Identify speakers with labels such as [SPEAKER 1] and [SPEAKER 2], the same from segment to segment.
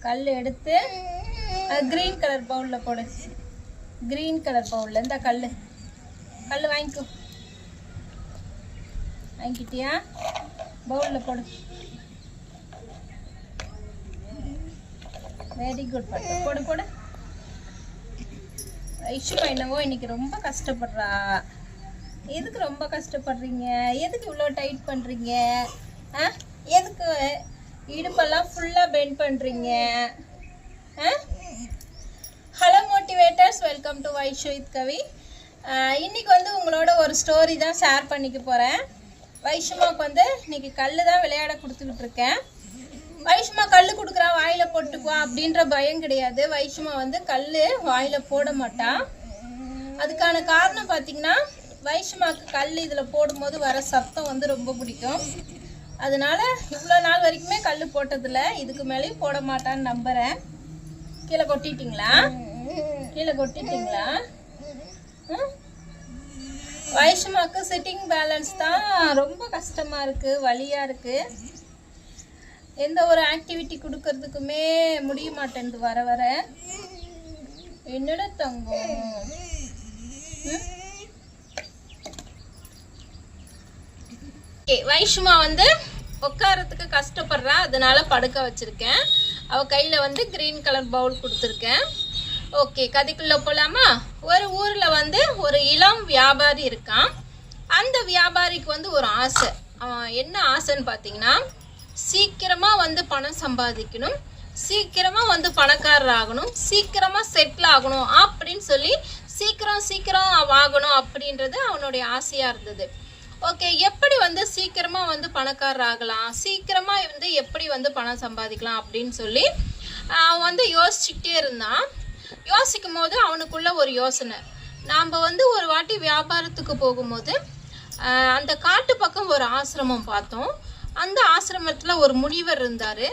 [SPEAKER 1] கல் எடுத்து green colour பவுலில் போடு க்ரீன் கலர் பவுலில் இந்த கல் கல் வாங்கிக்கோ. வாங்கிக்கிட்டியா பவுலில் போடு. வெரி குட் பட்டு. போடு போடு. ஐஷுமா என்னவோ இன்னைக்கு ரொம்ப கஷ்டப்படுறா. எதுக்கு ரொம்ப கஷ்டப்படுறீங்க? எதுக்கு இவ்வளோ டைட் பண்ணுறீங்க ஆ? எதுக்கு? இடுப்பெல்லாம் ஃபுல்லாக பெண்ட் பண்ணுறீங்க ஆ? Hello motivators welcome to vibe with Kavi இன்றைக்கி இன்னைக்கு வந்து உங்களோட ஒரு ஸ்டோரி தான் ஷேர் பண்ணிக்க போகிறேன் வைஷ்மாவுக்கு வந்து இன்றைக்கி கல் தான் விளையாட கொடுத்துக்கிட்டு இருக்கேன். வைஷ்மா கல் கொடுக்குறா வாயில் போட்டுக்குவா அப்படின்ற பயம் கிடையாது. வைஷ்மா வந்து கல் வாயில் போட மாட்டா. அதுக்கான காரணம் பார்த்தீங்கன்னா வைஷ்மாவுக்கு கல் இதில் போடும்போது வர சத்தம் வந்து ரொம்ப பிடிக்கும். அதனால இவ்வளோ நாள் வரைக்குமே கல் போட்டதில்ல. இதுக்கு மேலேயும் போட மாட்டான்னு நம்புகிறேன் கீழே கொட்டிட்டீங்களா? கீழே கொட்டிட்டீங்களா? வயசுமாக்கு சிட்டிங் பேலன்ஸ் தான் ரொம்ப கஷ்டமாக இருக்குது வலியாக இருக்குது எந்த ஒரு ஆக்டிவிட்டி கொடுக்கறதுக்குமே முடிய மாட்டேன்து வர வர. என்னோட தங்கம்? வைஷ்மா வந்து உட்காரத்துக்கு கஷ்டப்படுறா அதனால படுக்க வச்சுருக்கேன். அவள் கையில் வந்து க்ரீன் கலர் பவுல் கொடுத்துருக்கேன். ஓகே கதைக்குள்ளே போகலாமா ஒரு ஊரில் வந்து ஒரு இளம் வியாபாரி இருக்கான். அந்த வியாபாரிக்கு வந்து ஒரு ஆசை. அவன் என்ன ஆசைன்னு பார்த்தீங்கன்னா சீக்கிரமாக வந்து பணம் சம்பாதிக்கணும். சீக்கிரமாக வந்து பணக்காரர் ஆகணும். சீக்கிரமாக செட்டில் ஆகணும் அப்படின்னு சொல்லி சீக்கிரம் சீக்கிரம் ஆகணும் அப்படின்றது அவனுடைய ஆசையாக இருந்தது. ஓகே எப்படி வந்து சீக்கிரமா வந்து பணக்காரர் ஆகலாம் சீக்கிரமா வந்து எப்படி வந்து பணம் சம்பாதிக்கலாம் அப்படின்னு சொல்லி அவன் வந்து யோசிச்சுக்கிட்டே இருந்தான். யோசிக்கும் போது அவனுக்குள்ள ஒரு யோசனை. நாம் வந்து ஒரு வாட்டி வியாபாரத்துக்கு போகும்போது அந்த காட்டு பக்கம் ஒரு ஆசிரமம் பார்த்தோம். அந்த ஆசிரமத்தில் ஒரு முனிவர் இருந்தார்.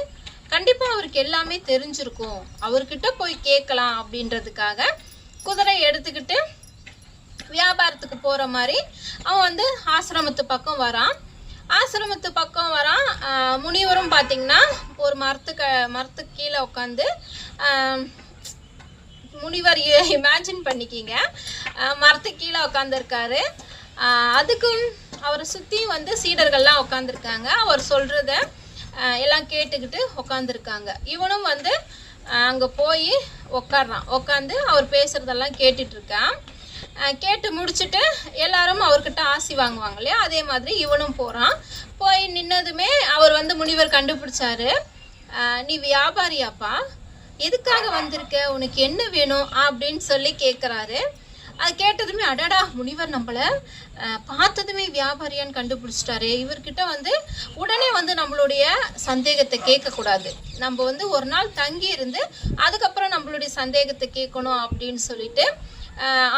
[SPEAKER 1] கண்டிப்பாக அவருக்கு எல்லாமே தெரிஞ்சிருக்கும். அவர்கிட்ட போய் கேட்கலாம் அப்படின்றதுக்காக குதிரை எடுத்துக்கிட்டு வியாபாரத்துக்கு போகிற மாதிரி அவன் வந்து ஆசிரமத்து பக்கம் வரான். ஆசிரமத்து பக்கம் வரான். முனிவரும் பார்த்தீங்கன்னா ஒரு மரத்துக்கு மரத்துக்கு கீழே உட்காந்து முனிவர் இமேஜின் பண்ணிக்கிங்க. மரத்துக்கு கீழே உட்காந்துருக்காரு அதுக்கும் அவரை சுற்றி வந்து சீடர்கள்லாம் உட்காந்துருக்காங்க அவர் சொல்கிறத எல்லாம் கேட்டுக்கிட்டு உட்காந்துருக்காங்க இவனும் வந்து அங்கே போய் உட்காடுறான் உட்காந்து அவர் பேசுகிறதெல்லாம் கேட்டுட்ருக்கான் கேட்டு முடிச்சுட்டு எல்லாரும் அவர்கிட்ட ஆசி வாங்குவாங்க இல்லையா? அதே மாதிரி இவனும் போகிறான் போய் நின்னதுமே அவர் வந்து முனிவர் கண்டுபிடிச்சாரு. நீ வியாபாரியாப்பா. எதுக்காக வந்திருக்க? உனக்கு என்ன வேணும்? அப்படின்னு சொல்லி கேட்குறாரு அது கேட்டதுமே அடடா முனிவர் நம்மளை பார்த்ததுமே வியாபாரியான்னு கண்டுபிடிச்சிட்டாரு. இவர்கிட்ட வந்து உடனே வந்து நம்மளுடைய சந்தேகத்தை கேட்கக்கூடாது. நம்ம வந்து ஒரு நாள் தங்கி இருந்து அதுக்கப்புறம் நம்மளுடைய சந்தேகத்தை கேட்கணும் அப்படின்னு சொல்லிட்டு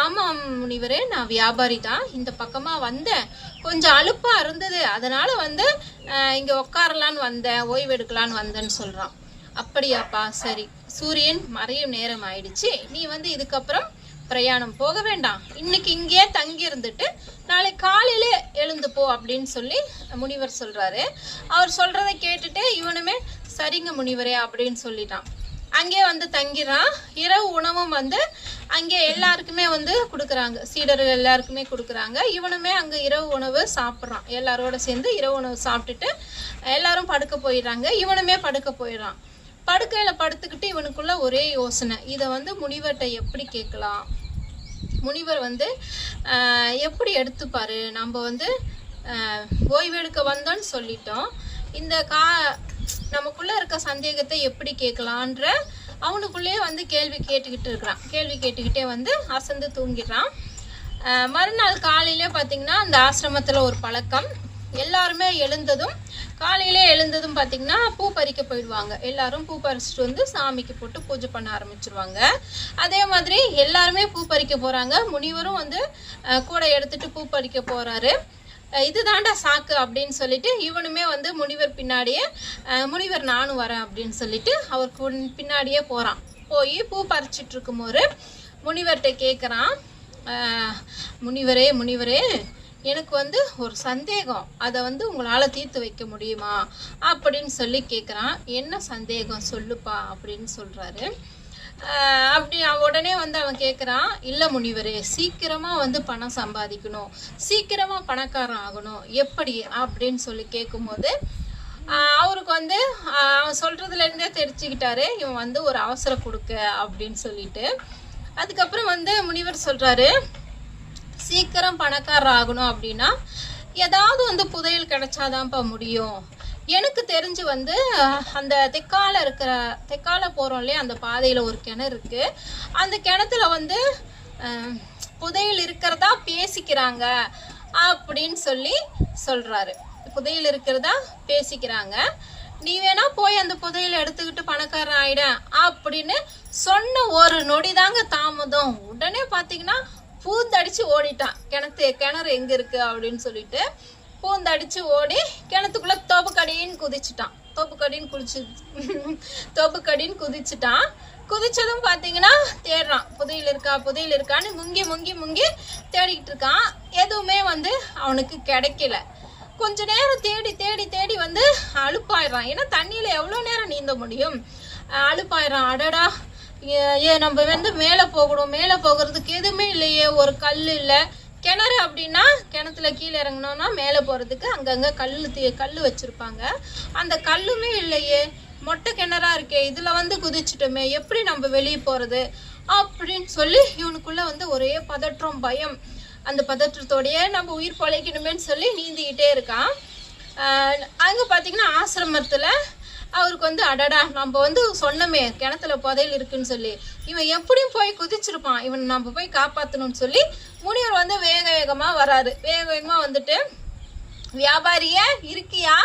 [SPEAKER 1] ஆமாம் முனிவரே நான் வியாபாரி தான். இந்த பக்கமாக வந்தேன் கொஞ்சம் அலுப்பாக இருந்தது. அதனால் வந்து இங்கே இங்க உட்காரலான்னு வந்தேன் ஓய்வு எடுக்கலான்னு வந்தேன்னு சொல்கிறான் அப்படியாப்பா சரி. சூரியன் மறையும் நேரம் ஆயிடுச்சு. நீ வந்து இதுக்கப்புறம் பிரயாணம் போக வேண்டாம். இன்னைக்கு இங்கேயே தங்கி இருந்துட்டு நாளை காலையில எழுந்து போ அப்படின்னு சொல்லி முனிவர் சொல்றாரு. அவர் சொல்றதை கேட்டுட்டு இவனுமே சரிங்க முனிவரே அப்படின்னு சொல்லிட்டான். அங்கே வந்து தங்கிறான் இரவு உணவும் வந்து அங்கே எல்லாருக்குமே வந்து கொடுக்குறாங்க. சீடர்கள் எல்லாருக்குமே கொடுக்குறாங்க. இவனுமே அங்கே இரவு உணவு சாப்பிட்றான். எல்லாரோட சேர்ந்து இரவு உணவு சாப்பிட்டுட்டு எல்லாரும் படுக்க போயிடுறாங்க. இவனுமே படுக்க போயிடுறான். படுக்கையில் படுத்துக்கிட்டு இவனுக்குள்ள ஒரே யோசனை. இதை வந்து முனிவர்கிட்ட எப்படி கேட்கலாம்? முனிவர் வந்து எப்படி எடுத்துப்பாரு? நம்ம வந்து ஓய்வெடுக்க வந்தோன்னு சொல்லிட்டோம். இந்த கா நமக்குள்ளே இருக்க சந்தேகத்தை எப்படி கேட்கலான்ற அவனுக்குள்ளேயே வந்து கேள்வி கேட்டுக்கிட்டு இருக்கிறான். கேள்வி கேட்டுக்கிட்டே வந்து அசந்து தூங்கிடுறான். மறுநாள் காலையிலே பார்த்தீங்கன்னா அந்த ஆசிரமத்தில் ஒரு பழக்கம். எல்லாருமே எழுந்ததும் காலையிலே எழுந்ததும் பார்த்திங்கன்னா பூ பறிக்க போயிடுவாங்க. எல்லாரும் பூ பறிச்சுட்டு வந்து சாமிக்கு போட்டு பூஜை பண்ண ஆரம்பிச்சிருவாங்க. அதே மாதிரி எல்லாருமே பூ பறிக்க போகிறாங்க முனிவரும் வந்து கூட எடுத்துகிட்டு பூ பறிக்க போகிறாரு இதுதாண்டா சாக்கு அப்படின்னு சொல்லிட்டு இவனுமே வந்து முனிவர் பின்னாடியே முனிவர் நானும் வரேன் அப்படின்னு சொல்லிட்டு அவருக்கு பின்னாடியே போகிறான் போய் பூ பறிச்சிட்டு இருக்கும்போது முனிவர்கிட்ட கேட்குறான் முனிவரே முனிவரே எனக்கு வந்து ஒரு சந்தேகம். அதை வந்து உங்களால் தீர்த்து வைக்க முடியுமா? அப்படின்னு சொல்லி கேட்குறான் என்ன சந்தேகம்? சொல்லுப்பா அப்படின்னு சொல்கிறாரு அப்படி உடனே வந்து அவன் கேட்குறான் இல்லை முனிவரே சீக்கிரமாக வந்து பணம் சம்பாதிக்கணும். சீக்கிரமாக பணக்காரன் ஆகணும். எப்படி? அப்படின்னு சொல்லி கேட்கும்போது அவருக்கு வந்து அவன் சொல்கிறதுலேருந்தே தெரிச்சுக்கிட்டாரு இவன் வந்து ஒரு அவசரம் கொடுக்க அப்படின்னு சொல்லிட்டு. அதுக்கப்புறம் வந்து முனிவர் சொல்கிறாரு சீக்கிரம் பணக்காரர் ஆகணும் அப்படின்னா ஏதாவது வந்து புதையல் கிடைச்சாதான்ப்பா முடியும். எனக்கு தெரிஞ்சு வந்து அந்த தெக்கால இருக்கிற தெக்கால போகிறோம் இல்லையா அந்த பாதையில் ஒரு கிணறு இருக்கு. அந்த கிணத்துல வந்து புதையில் புதையல் இருக்கிறதா பேசிக்கிறாங்க அப்படின்னு சொல்லி சொல்கிறாரு புதையல் இருக்கிறதா பேசிக்கிறாங்க. நீ வேணா போய் அந்த புதையில எடுத்துக்கிட்டு பணக்காரன் ஆயிட அப்படின்னு சொன்ன ஒரு நொடி தாங்க தாமதம். உடனே பார்த்தீங்கன்னா பூந்தடிச்சு ஓடிட்டான். கிணத்து கிணறு எங்க இருக்கு அப்படின்னு சொல்லிட்டு. பூந்தடிச்சு ஓடி கிணத்துக்குள்ள தோப்புக்கடின்னு குதிச்சுட்டான். தோப்புக்கடின்னு குதிச்சு தோப்புக்கடின்னு குதிச்சுட்டான். குதிச்சதும் பார்த்தீங்கன்னா தேடுறான். புதையல் இருக்கா புதையல் இருக்கான்னு முங்கி முங்கி முங்கி தேடிக்கிட்டு இருக்கான். எதுவுமே வந்து அவனுக்கு கிடைக்கல. கொஞ்ச நேரம் தேடி தேடி தேடி வந்து அலுப்பாயிடுறான் ஏன்னா தண்ணியில் எவ்வளோ நேரம் நீந்த முடியும்? அழுப்பாயிடுறான். அடடா ஏ- ஏ நம்ம வந்து மேலே போகணும். மேலே போகிறதுக்கு எதுவுமே இல்லையே. ஒரு கல் இல்லை. கிணறு அப்படின்னா கிணத்துல கீழே இறங்கணும்னா மேலே போகிறதுக்கு அங்கங்கே கல் தீ கல் வச்சுருப்பாங்க. அந்த கல்லுமே இல்லையே. மொட்டை கிணறா இருக்கே. இதில் வந்து குதிச்சிட்டோமே. எப்படி நம்ம வெளியே போகிறது அப்படின்னு சொல்லி இவனுக்குள்ளே வந்து ஒரே பதற்றம் பயம். அந்த பதற்றத்தோடையே நம்ம உயிர் பழைக்கணுமேன்னு சொல்லி நீந்திக்கிட்டே இருக்கான். அங்கே பார்த்தீங்கன்னா ஆசிரமத்தில் அவருக்கு வந்து அடடா நம்ம வந்து சொன்னமே கிணத்துல புதையல் இருக்குன்னு சொல்லி. இவன் எப்படியும் போய் குதிச்சிருப்பான். இவன் நம்ம போய் காப்பாற்றணும்னு சொல்லி முனிவர் வந்து வேக வேகமாக வராரு. வேக வேகமாக வந்துட்டு வியாபாரியே இருக்கியா?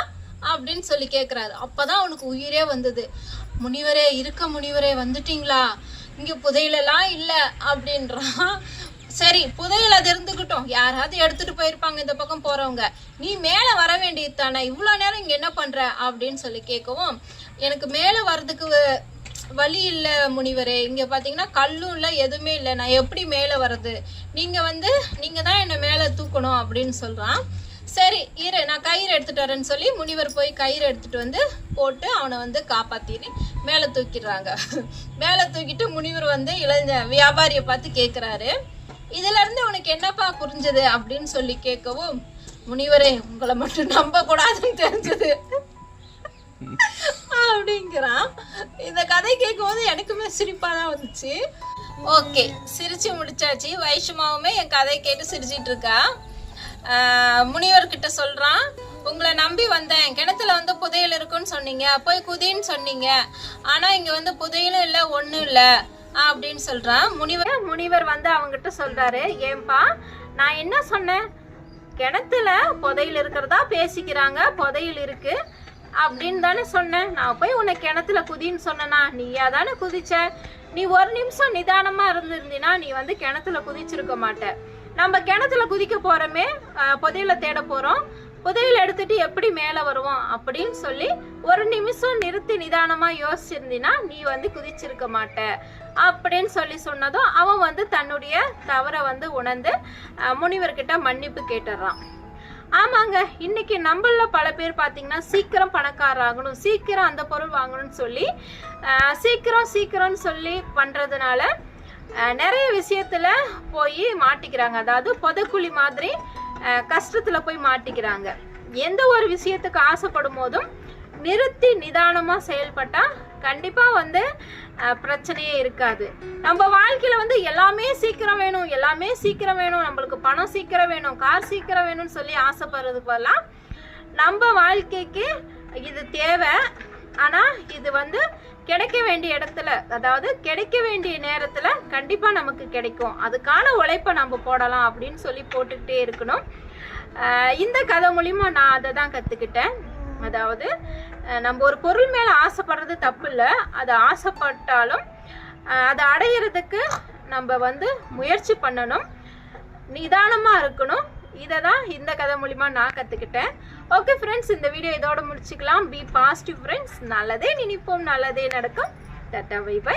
[SPEAKER 1] அப்படின்னு சொல்லி கேட்குறாரு அப்போதான் அவனுக்கு உயிரே வந்தது. முனிவரே இருக்க முனிவரே வந்துட்டீங்களா? இங்கே புதையலெல்லாம் இல்லை. அப்படின்றான். சரி புதையில அது இருந்துக்கிட்டோம் யாராவது எடுத்துட்டு போயிருப்பாங்க இந்த பக்கம் போறவங்க. நீ மேல வர வேண்டியது தானே. இவ்வளோ நேரம் இங்க என்ன பண்ற? அப்படின்னு சொல்லி கேட்கவும் எனக்கு மேல வர்றதுக்கு வழி இல்லை முனிவரே. இங்கே பார்த்தீங்கன்னா கல்லும் இல்லை எதுவுமே இல்லை. நான் எப்படி மேலே வர்றது? நீங்கள் வந்து நீங்கள் தான் என்னை மேலே தூக்கணும் அப்படின்னு சொல்கிறான் சரி இரு நான் கயிறு எடுத்துட்டு வரேன்னு சொல்லி முனிவர் போய் கயிறு எடுத்துட்டு வந்து போட்டு அவனை வந்து காப்பாத்திட்டு மேலே தூக்கிடுறாங்க. மேலே தூக்கிட்டு முனிவர் வந்து இளைஞ வியாபாரியை பார்த்து கேட்குறாரு இதுல இருந்து உனக்கு என்னப்பா புரிஞ்சது அப்படின்னு சொல்லி கேட்கவும் முனிவரே உங்களை மட்டும் நம்ப கூடாதுன்னு தெரிஞ்சது. அப்படிங்கிறான். இந்த கதை கேட்கும்போது எனக்குமே சிரிப்பாக தான் வந்துச்சு. ஓகே சிரிச்சு முடிச்சாச்சு. வைஷ்மாவுமே என் கதை கேட்டு சிரிச்சிட்டு இருக்கா. முனிவர்கிட்ட சொல்கிறான் உங்களை நம்பி வந்தேன். கிணத்துல வந்து புதையல் இருக்குன்னு சொன்னீங்க. போய் குதின்னு சொன்னீங்க. ஆனால் இங்கே வந்து புதையலும் இல்லை ஒன்றும் இல்லை. அப்படின்னு சொல்கிறான் முனிவர். முனிவர் வந்து அவங்ககிட்ட சொல்கிறாரு ஏன்பா நான் என்ன சொன்னேன்? கிணத்துல புதையல் இருக்கிறதா பேசிக்கிறாங்க. புதையல் இருக்குது அப்படின்னு தானே சொன்னேன். நான் போய் உன்னை கிணத்துல குதின்னு சொன்னனா? நீயா தானே குதிச்ச? நீ ஒரு நிமிஷம் நிதானமா இருந்திருந்தீனா நீ வந்து கிணத்துல குதிச்சிருக்க மாட்ட. நம்ம கிணத்துல குதிக்க போறோமே புதையில புதையலை தேட போறோம். புதையில எடுத்துட்டு எப்படி மேலே வருவோம் அப்படின்னு சொல்லி ஒரு நிமிஷம் நிறுத்தி நிதானமா யோசிச்சிருந்தீனா நீ வந்து குதிச்சிருக்க மாட்ட. அப்படின்னு சொல்லி சொன்னதும் அவன் வந்து தன்னுடைய தவறை வந்து உணர்ந்து முனிவர்கிட்ட மன்னிப்பு கேட்டுறான். ஆமாங்க இன்னைக்கு நம்மள பல பேர் பார்த்தீங்கன்னா சீக்கிரம் பணக்காரர் ஆகணும் சீக்கிரம் அந்த பொருள் வாங்கணும்னு சொல்லி சீக்கிரம் சீக்கிரம்னு சொல்லி பண்ணுறதுனால நிறைய விஷயத்தில் போய் மாட்டிக்கிறாங்க. அதாவது புதக்குழி மாதிரி கஷ்டத்தில் போய் மாட்டிக்கிறாங்க. எந்த ஒரு விஷயத்துக்கு ஆசைப்படும் போதும் நிறுத்தி நிதானமாக செயல்பட்டால் கண்டிப்பா வந்து பிரச்சனையே இருக்காது. நம்ம வாழ்க்கையில வந்து எல்லாமே சீக்கிரம் வேணும் எல்லாமே சீக்கிரம் வேணும். நம்மளுக்கு பணம் சீக்கிரம் வேணும் கார் சீக்கிரம் வேணும்னு சொல்லி ஆசைப்படுறதுக்கு பதிலா நம்ம வாழ்க்கைக்கு இது தேவை. ஆனா இது வந்து கிடைக்க வேண்டிய இடத்துல அதாவது கிடைக்க வேண்டிய நேரத்துல கண்டிப்பா நமக்கு கிடைக்கும். அதுக்கான உழைப்பை நம்ம போடலாம் அப்படின்னு சொல்லி போட்டுக்கிட்டே இருக்கணும். இந்த கதை மூலிமா நான் அதை தான் கற்றுக்கிட்டேன் அதாவது நம்ம ஒரு பொருள் மேலே ஆசைப்படுறது தப்பு இல்லை அது ஆசைப்பட்டாலும் அதை அடையிறதுக்கு நம்ம வந்து முயற்சி பண்ணணும். நிதானமாக இருக்கணும். இதை தான் இந்த கதை மூலிமா நான் கற்றுக்கிட்டேன் ஓகே ஃப்ரெண்ட்ஸ் இந்த வீடியோ இதோட முடிச்சுக்கலாம். பி பாசிட்டிவ் ஃப்ரெண்ட்ஸ் நல்லதே நினைப்போம். நல்லதே நடக்கும். தட்டா பை பை